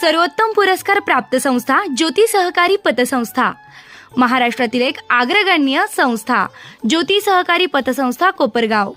सर्वोत्तम पुरस्कार प्राप्त संस्था ज्योती सहकारी पतसंस्था. महाराष्ट्रातील एक अग्रगण्य संस्था ज्योती सहकारी पतसंस्था कोपरगाव.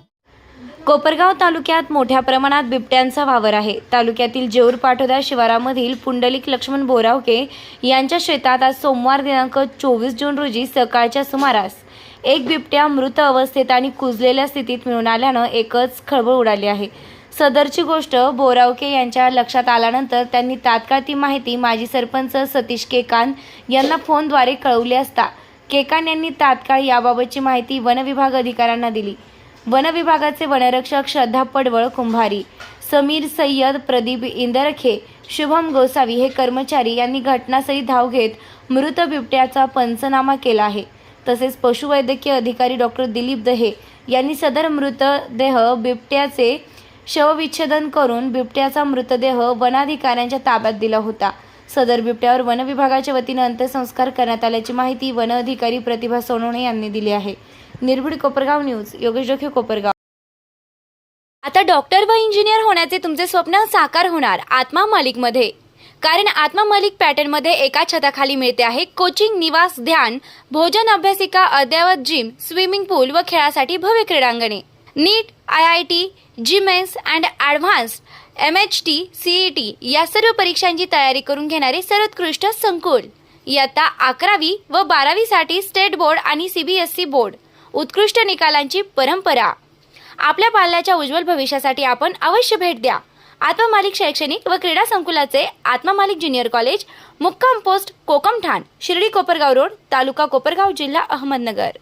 कोपरगाव तालुक्यात मोठ्या प्रमाणात बिबट्यांचा वावर आहे. तालुक्यातील जेऊर पाठोदा शिवारामधील पुंडलिक लक्ष्मण बोरावके यांच्या शेतात आज सोमवार दिनांक चोवीस जून रोजी सकाळच्या सुमारास एक बिबट्या मृत अवस्थेत आणि कुजलेल्या स्थितीत मिळून आल्यानं एकच खळबळ उडाली आहे. सदरची गोष्ट बोरावके यांच्या लक्षात आल्यानंतर त्यांनी तात्काळ ती माहिती माजी सरपंच सतीश केकान यांना फोनद्वारे कळवली असता. केकान यांनी तात्काळ याबाबतची माहिती वनविभाग अधिकाऱ्यांना दिली. वनविभागाचे वनरक्षक श्रद्धा पडवळ कुंभारी समीर सय्यद प्रदीप इंदरखे शुभम गोसावी हे कर्मचारी यांनी घटनास्थळी धाव घेत मृत बिबट्याचा पंचनामा केला आहे. तसेच पशुवैद्यकीय अधिकारी डॉक्टर दिलीप दहे यांनी सदर मृतदेह बिबट्याचे शवविच्छेदन करून बिबट्याचा मृतदेह वनाधिकाऱ्यांच्या ताब्यात दिला होता. सदर बिबट्यावर वन विभागाच्या वतीनं अंत्यसंस्कार करण्यात आल्याची माहिती वन अधिकारी प्रतिभा सोनवणे यांनी दिली आहे. निर्भीड कोपरगाव न्यूज योगेश जोखे कोपरगाव. आता डॉक्टर व इंजिनियर होण्याचे तुमचे स्वप्न साकार होणार आत्मा मालिकमध्ये कारण आत्मा मालिक पॅटर्नमध्ये एका छताखाली मिळते आहे कोचिंग निवास ध्यान भोजन अभ्यासिका अद्ययावत जिम स्विमिंग पूल व खेळासाठी भव्य क्रीडांगणे. NEET I I T JEE mains and advanced M H T C E T या सर्व परीक्षांची तयारी करून घेणारे सर्वोत्कृष्ट संकुल. इयत्ता अकरावी व बारावीसाठी स्टेट बोर्ड आणि C B S C board. उत्कृष्ट निकालांची परंपरा. आपल्या पाल्याच्या उज्ज्वल भविष्यासाठी आपण अवश्य भेट द्या. आत्ममालिक शैक्षणिक व क्रीडा संकुलाचे आत्मामालिक ज्युनियर कॉलेज मुक्काम पोस्ट कोकमठाण शिर्डी कोपरगाव रोड तालुका कोपरगाव जिल्हा अहमदनगर.